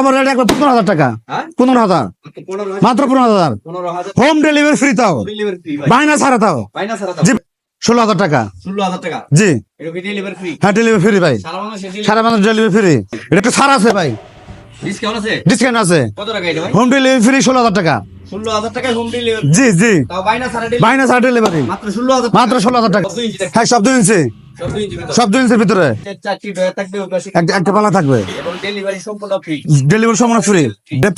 আমার রেট একবার পনেরো হাজার টাকা। হ্যাঁ? পনেরো হাজার। মাত্র পনেরো হাজার। হোম ডেলিভারি ফ্রি তাও। বাইনা ছাড়া তাও। জি ষোলো হাজার টাকা। ষোলো হাজার টাকা। জি। হ্যাঁ ডেলিভারি ফ্রি ভাই। সারা ডেলিভারি ফ্রি এটা একটু ছাড় আছে ভাই। ডিসকাউন্ট আছে? ডিসকাউন্ট আছে। কত টাকা এটা ভাই? হোম ডেলিভারি ফ্রি ষোলো হাজার টাকা। ষোলো হাজার টাকায় হোম ডেলিভারি জি জি। বাইনা ছাড়া ডেলিভারি মাত্র ষোলো হাজার মাত্র ষোলো হাজার টাকা। হ্যাঁ সব দুই ইঞ্চি। সব ইঞ্চির ভিতরে। একটা একটা পালা থাকবে? ডেলিভারি সম্পূর্ণ ফ্রি ডেলিভারি সম্পূর্ণ ফ্রি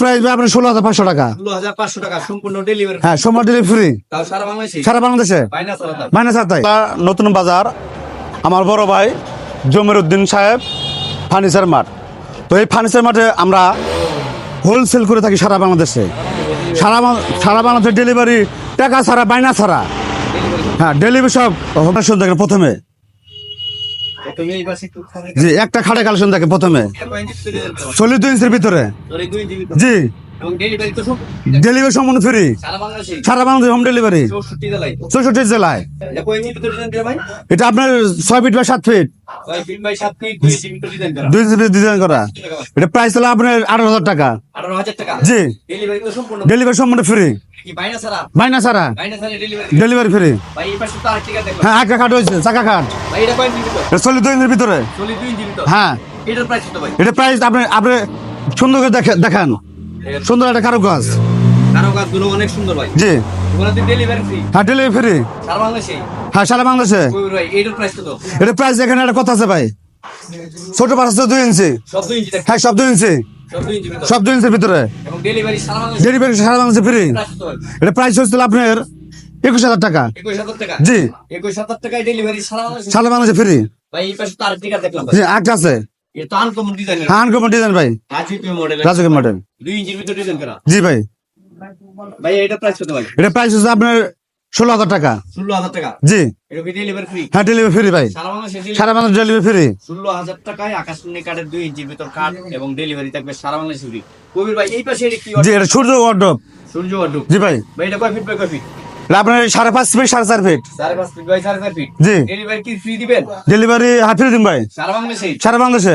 প্রাইস ভাই ষোলো হাজার পাঁচশো টাকা। হ্যাঁ সোমবার ডেলিভারি ফ্রি সারা বাংলাদেশে সারা বাংলাদেশে? বাইনা ছাড়া দাম মাইনাস আতাই নতুন বাজার আমার বড় ভাই জমির উদ্দিন সাহেব ফার্নিচার মাঠ। তো এই ফার্নিচার মাঠে আমরা হোলসেল করে থাকি সারা বাংলাদেশে। সারা সারা বাংলাদেশে ডেলিভারি টাকা ছাড়া বাইনা ছাড়া। হ্যাঁ ডেলিভারি সব হোটেল দেখেন প্রথমে তুমি এই পাশে একটু খাবে জি একটা খাটে কালেকশন থাকে প্রথমে। চল্লিশ দুই ইঞ্চির ভিতরে। জি। ডেলিভারি সম্পূর্ণ ফ্রি সারা বাংলাদেশে। হোম ডেলিভারি চৌষট্টি জেলায়। এটা আপনার ছয় ফিট বা সাত ফিট দুই ডিজাইন করা এটা প্রাইস হলো আপনার আঠারো হাজার টাকা। জি। ডেলিভারি সম্পূর্ণ ফ্রি বাইনা ছাড়া? ডেলিভারি ফ্রি হ্যাঁ খাট হয়েছে চাকা খাট চল্লিশ দুই ইঞ্চির ভিতরে। হ্যাঁ। এটা প্রাইস আপনি আপনি সুন্দর করে দেখে- দেখান। সুন্দর একটা কারও কাজগুলো অনেক সুন্দর ভাই। জি। হ্যাঁ ডেলিভারি ফ্রি হ্যাঁ সারা বাংলাদেশে। এটা প্রাইস এখানে একটা কথা আছে ভাই। ছোট পাঁচ দুই ইঞ্চি। হ্যাঁ সব দুই ইঞ্চি। সব দুই ইঞ্চির ভিতরে? ডেলিভারি সারা বাংলাদেশে? ফ্রি এটা প্রাইস হচ্ছিল আপনার একুশ হাজার টাকা। জি। একুশ হাজার টাকায় ডেলিভারি সারা বাংলাদেশে? ফ্রি ভাই এই পাশে আছে। আনকমন ডিজাইন ভাই রাজনীতি মডেল দুই ইঞ্চির ভিতর ডিজাইন করা জি ভাই ভাই এটা প্রাইস কত ভাই এটা প্রাইস হচ্ছে আপনার ষোলো হাজার টাকা ষোলো হাজার টাকা জি হ্যাঁ ডেলিভারি ফ্রি ভাই সারা বাংলাদেশে ডেলিভারি ফ্রি ষোলো হাজার টাকায় আকাশমণি কার্ডের দুই ইঞ্চির ভিতর কার্ড এবং ডেলিভারি থাকবে সারা বাংলাদেশে ফ্রি কবির ভাই এই পাশে এটা কি জি এটা সূর্য ওয়ার্ড্রপ সূর্য ওয়ার্ডরোব। জি ভাই ভাই এটা কয় ফিট বাই কয় ফিট আপনার সাড়ে পাঁচ ফিট সাড়ে চার ফিট জি। ডেলিভারি ফ্রি দিন ভাই। সারা বাংলাদেশে?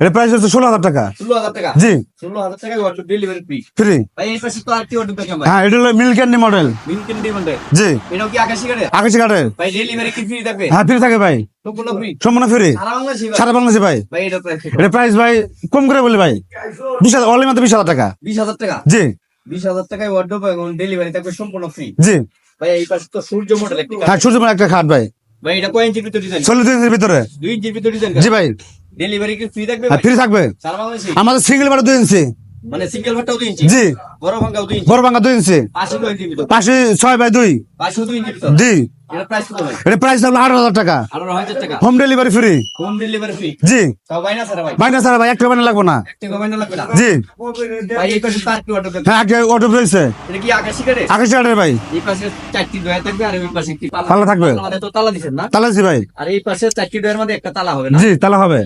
এটা প্রাইস হচ্ছে ষোলো হাজার টাকা। জি। ফ্রি হ্যাঁ এটা হলো মিল্ক ক্যান্ডি মডেল জি। আকাশি কাঠের? হ্যাঁ ফ্রি থাকে ভাই। সম্পূর্ণ ফ্রি সারা বাংলাদেশে ভাই। ভাই। এটা প্রাইস কম করে বলি ভাই। বিশ হাজার অনলি মাত্র বিশ হাজার টাকা। বিশ হাজার টাকা? জি। বিশ হাজার টাকায় ওয়ার্ডরোব এবং ডেলিভারি থাকবে সম্পূর্ণ ফ্রি জি। ভাই এই পাশে তো সূর্য মডেল একটি হ্যাঁ সূর্য মডেল একটা খাট ভাই। ভাই এটা কয় ইঞ্চির ভিতরে ডিজাইন চল্লিশ ইঞ্চির ভিতরে। দুই ইঞ্চির ভিতরে ডিজাইন জি ভাই। ডেলিভারি কি ফ্রি থাকবে হ্যাঁ ফ্রি থাকবে। আমাদের সিঙ্গেল ভাড়া দুই ইঞ্চি মানে সিঙ্গেল ভাটটাও দুই ইঞ্চি জি। বড় ভাঙ্গা দুই ইঞ্চি? পাশে ছয় বাই দুই? জি। এটা প্রাইস হলো আঠারো হাজার টাকা। Home delivery free home delivery free জি। বাইনা ছাড়া ভাই। বাইনা ছাড়া ভাই একটা বাইনা লাগবে না। লাগবে না? জি। হ্যাঁ একটা অটো রয়েছে। এটা কি আকাশি কাঠের? ভাই। থাকবে আর ওই পাশে একটি তালা। থাকবে। তালা দিচ্ছেন তাহলে ভাই। আর এই পাশে চারটি ডয়ার মধ্যে একটা তালা হবে জি তাহলে হবে।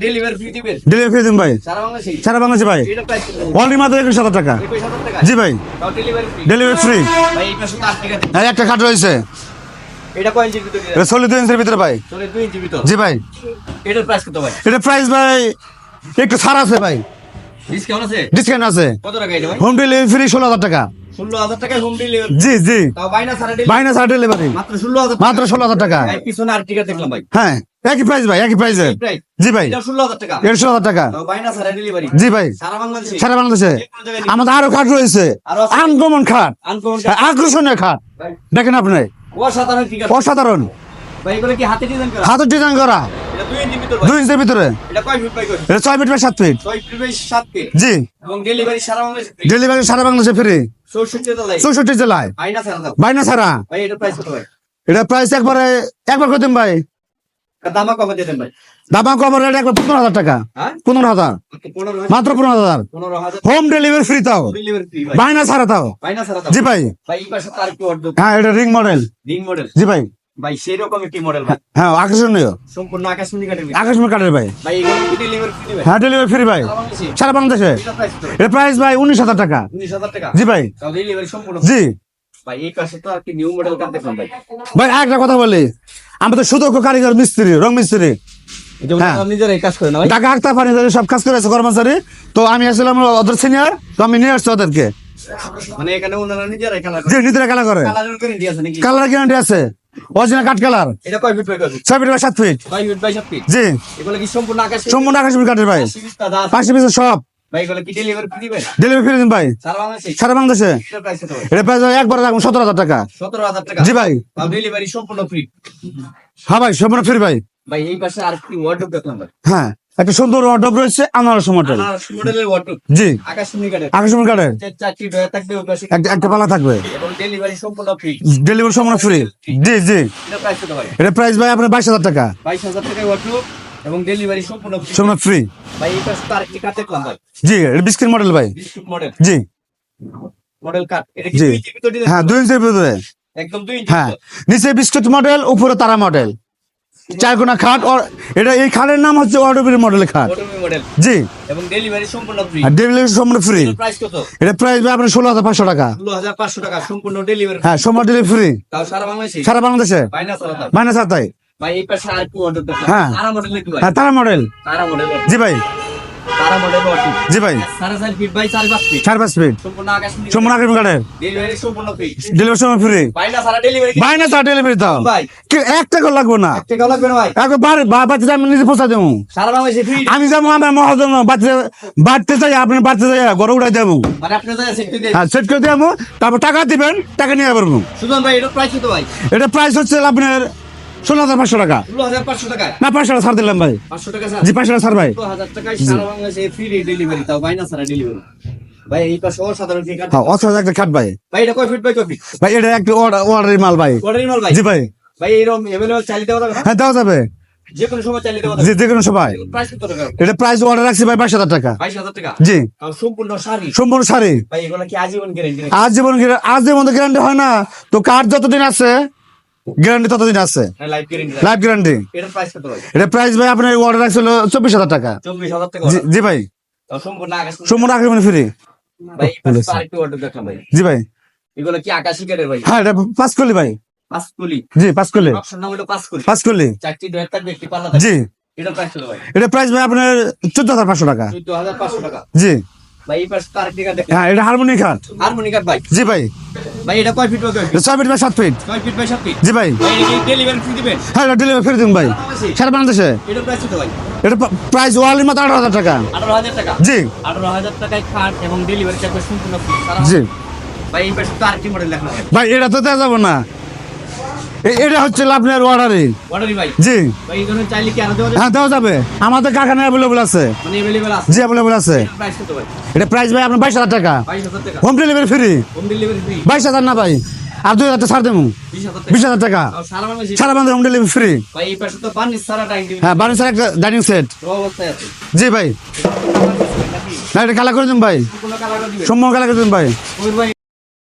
ডেলিভারি ফ্রি দিবেন। ডেলিভারি ফ্রি দিন ভাই। সারা বাংলাদেশে ভাই। অনলি মাত্র একুশ হাজার টাকা। জি ভাই। ডেলিভারি ফ্রি টাকা হ্যাঁ একটা খাট রয়েছে। এটা কয় ইঞ্চির ভিতরে এটা চল্লিশ দুই ইঞ্চির ভিতরে ভাই। চলে দুই ইঞ্চির ভিতর? জি ভাই। এটার প্রাইস কত ভাই? এটা প্রাইস ভাই একটু ছাড় আছে ভাই। ডিসকাউন্ট আছে? ডিসকাউন্ট আছে। কত টাকা এটা ভাই? হোম ডেলিভারি ফ্রি ষোলো হাজার টাকা। ষোলো হাজার টাকায় হোম ডেলিভারি জি জি। তাও বাইনা ছাড়া ডেলিভারি মাত্র ষোলো হাজার মাত্র ষোলো হাজার টাকা। পিছনে আর টিকা দেখলাম ভাই। হ্যাঁ। একই প্রাইস ভাই একই প্রাইসে জি ভাই। দেড়শো হাজার টাকা। জি ভাই। সারা বাংলাদেশে। আমাদের আরও খাট রয়েছে? আনকমন খাট। আকর্ষণীয় খাট। দেখেন আপনি। অসাধারণ হাতের ডিজাইন করা? দুই ইঞ্চির ভিতর। ছয় ফিট বাই সাত ফিট জি। ডেলিভারি সারা বাংলাদেশে ফ্রি চৌষট্টি জেলায়। বাইনা ছাড়া এটা প্রাইস এটা প্রাইস একবারে একবার করে দিন ভাই। দামা কমে দিতেন ভাই? দাবা কভার রেট একবার পনেরো হাজার টাকা। হ্যাঁ? পনেরো হাজার। হাজার। মাত্র পনেরো হাজার। হোম ডেলিভারি ফ্রি তাও। বাইনা ছাড়া তাও। জি ভাই। হ্যাঁ এটা রিং মডেল রিং মডেল জি ভাই। ভাই সেরকম একটি মডেল হ্যাঁ আকর্ষণীয়। সম্পূর্ণ। কাঠের ভাই। ভাই ডেলিভারি ফ্রি দিবে হ্যাঁ ডেলিভারি ফ্রি ভাই। সারা বাংলাদেশে? প্রাইস কত এর প্রাইস ভাই উনিশ হাজার টাকা। উনিশ হাজার টাকা? জি ভাই। ডেলিভারি সম্পূর্ণ জি। ভাই এই পাশে তো আর কি নিউ মডেল কার দেখলাম ভাই? ভাই একটা কথা বলি। আমরা তো সুদক্ষ কারিগর মিস্ত্রি রং মিস্ত্রি। হ্যাঁ। ঢাকা আক্তার সব কাজ করেছে কর্মচারী। তো আমি আসলাম ওদের সিনিয়র তো আমি নিয়ে আসছি ওদেরকে। মানে এখানে ওনারা নিজেরাই খেলা করে। নিজেরা খেলা করে। কালার আছে নাকি? কালার গ্যারান্টি আছে। অরিজিনাল কাঠ কালার এটা কয় ফিট বাই কয় ফিট ছয় ফিট বা সাত ফিট ছয় ফিট বাই সাত ফিট জি। এগুলো কি সম্পূর্ণ আকাশ? সম্পূর্ণ আকাশ কাঠের ভাই। পাশে সব। ভাই এগুলো কি ডেলিভারি ফ্রি দিবেন? ডেলিভারি ফ্রি ভাই। সারা বাংলাদেশে? সারা বাংলাদেশে? এটা প্রাইস কত ভাই? এটা প্রাইস একবার রাখব সতেরো হাজার টাকা। সতেরো হাজার টাকা? জি ভাই। ডেলিভারি সম্পূর্ণ ফ্রি হ্যাঁ ভাই সম্পূর্ণ ফ্রি ভাই। ভাই এই পাশে আর কি ওয়ার্ডরোব দেখলাম ভাই। হ্যাঁ একটা সুন্দর রয়েছে আনারস মডেল মডেলের ওয়ার্ডরোব জি। আকাশমণি কাঠের আকাশমণি কাঠের চারটি ডয়ার থাকবে ওই পাশে একটা একটা পালা থাকবে। এবং ডেলিভারি সম্পূর্ণ ফ্রি ডেলিভারি সম্পূর্ণ ফ্রি জি জি। এটা প্রাইস কত ভাই? এটা প্রাইস ভাই আপনার বাইশ হাজার টাকা। টাকায় ওয়ার্ডরোব এবং ডেলিভারি সম্পূর্ণ ফ্রি সম্পূর্ণ ফ্রি ভাই দেখলাম ভাই। জি এটা বিস্কিট মডেল ভাই। বিস্কুট মডেল জি। মডেল কাঠ এটা কি জি। দুই ইঞ্চি ভিতরে হ্যাঁ দুই ইঞ্চির ভিতরে। একদম দুই ইঞ্চি হ্যাঁ। নিচে বিস্কুট মডেল উপরে তারা মডেল চার কোনা খাট এটা এই খাটের নাম হচ্ছে অটোবির মডেল খাট। জি। এবং ডেলিভারি সম্পূর্ণ ফ্রি ডেলিভারি সম্পূর্ণ ফ্রি প্রাইস কত? এটা প্রাইস ভাই আপনার ষোলো হাজার পাঁচশো টাকা। ষোলো হাজার পাঁচশো টাকা সম্পূর্ণ ডেলিভারি হ্যাঁ সোমবার ডেলিভারি ফ্রি তাও সারা বাংলাদেশে? সারা বাংলাদেশে? মাইনাস তাই ভাই এই পাশে আর কি অর্ডার হ্যাঁ। তারা মডেল ভাই। হ্যাঁ তারা মডেল তারা মডেল জি ভাই। তারা মডেল অর্ডার জি ভাই। সাড়ে চার ফিট বাই চার পাঁচ ফিট চার পাঁচ ফিট সম্পূর্ণ আকাশ সম্পূর্ণ আগ্রিম কার্ডের ডেলিভারি সম্পূর্ণ ফ্রি ডেলিভারি সময় ফ্রি বাইনা সারা ডেলিভারি মাইনাস আর ডেলিভারি দাও। ভাই। এক টাকা লাগবো না। টাকা লাগবে না ভাই। একবার বাড়ি বা- বাচ্চা আমি নিজে পৌঁছা দেবো। সারা বাংলাদেশে ফ্রি আমি যাব আমার মহাজন বাড়তে চাই আপনি বাড়তে চাই ঘরে উঠাই দেবো। মানে আপনি যারা সেক্টর দিয়ে হ্যাঁ সেট করে দেবো তারপর টাকা দিবেন টাকা নিয়ে পারব সুজন ভাই এটা প্রাইস কত ভাই? এটা প্রাইস হচ্ছে আপনার ষোলো হাজার পাঁচশো টাকা। না পাঁচশো টাকা ছাড় দিলাম ভাই। পাঁচশো টাকা স্যার জি পাঁচশো টাকা ছাড় ভাই। হাজার টাকায় সারা বাংলাদেশে ফ্রি ডেলিভারি তাও বাইনা সারা ডেলিভারি ভাই এই পাশে অসাধারণ কি কাঠ হ্যাঁ একটা খাট ভাই। ভাই এটা কয় ফিট বাই কয় ফিট ভাই এটা একটা অর্ডার অর্ডারের মাল ভাই। অর্ডারিং মাল ভাই? জি ভাই। ভাই এইরকম এভেলেবল চালিয়ে দেওয়া যাবে হ্যাঁ দেওয়া যাবে। যে কোনো সময় চালিয়ে দেওয়া যাবে। যে কোনো সময়। প্রাইস কত টাকা? এটা প্রাইস অর্ডার রাখছি ভাই বাইশ হাজার টাকা। বাইশ হাজার টাকা? জি। সম্পূর্ণ শাড়ি। সম্পূর্ণ শাড়ি। ভাই এগুলো কি আজীবন গ্যারেন্টি আজ যেমন গ্যারা- গ্যারান্টি হয় না। তো কার যতদিন আছে গ্যারান্টি ততদিন আছে। লাইফ গ্যারান্টি এটা প্রাইস ভাই? আপনার অর্ডার রাখছিল চব্বিশ হাজার টাকা। চব্বিশ হাজার টাকা জি- ভাই। সম্পূর্ণ আকাশ আগ্রিম ফ্রি জি ভাই। এগুলো কি আকাশি কাঠের ভাই? হ্যাঁ এটা করলি ভাই। জি করলি করলি জি। এটা প্রাইস ভাই আপনার চোদ্দ হাজার পাঁচশো টাকা। জি। হ্যাঁ এটা খাট ভাই। জি ভাই। ভাই এটা কয় ফিট বাই ছয় ফিট বা সাত ফিট ছয় ফিট বাই সাত ফিট জি ভাই। কি ডেলিভারি ফ্রি দিবেন? হ্যাঁ এটা ডেলিভারি ফেরত দিন ভাই। সারা বাংলাদেশে? এটার প্রাইস কত ভাই? এটা প্রাইস ওয়ালি মাত্র আঠারো হাজার টাকা। আঠারো হাজার টাকা? জি। আঠারো হাজার টাকায় খাট এবং ডেলিভারি সম্পূর্ণ ফ্রি জি। ভাই এই পাশে তো আরেকটি মডেল দেখলাম ভাই এটা তো দেওয়া যাব না। এটা হচ্ছে আপনার অর্ডারে জি। হ্যাঁ দেওয়া যাবে। আমাদের কারখানায় অ্যাভেলেবল আছে। মানে জি অ্যাভেলেবল আছে। এটা প্রাইস ভাই আপনার বাইশ হাজার টাকা। হোম ডেলিভারি ফ্রি বাইশ হাজার না ভাই। আর দুই হাজার ছাড় দেবো। বিশ হাজার টাকা। সারা বাংলাদেশে হোম ডেলিভারি ফ্রি সারা হ্যাঁ বাড়ি স্যার একটা ডাইনিং সেট জি ভাই। না এটা কালা করে দিন ভাই। সম্মান কালা করে দিন ভাই। ভাই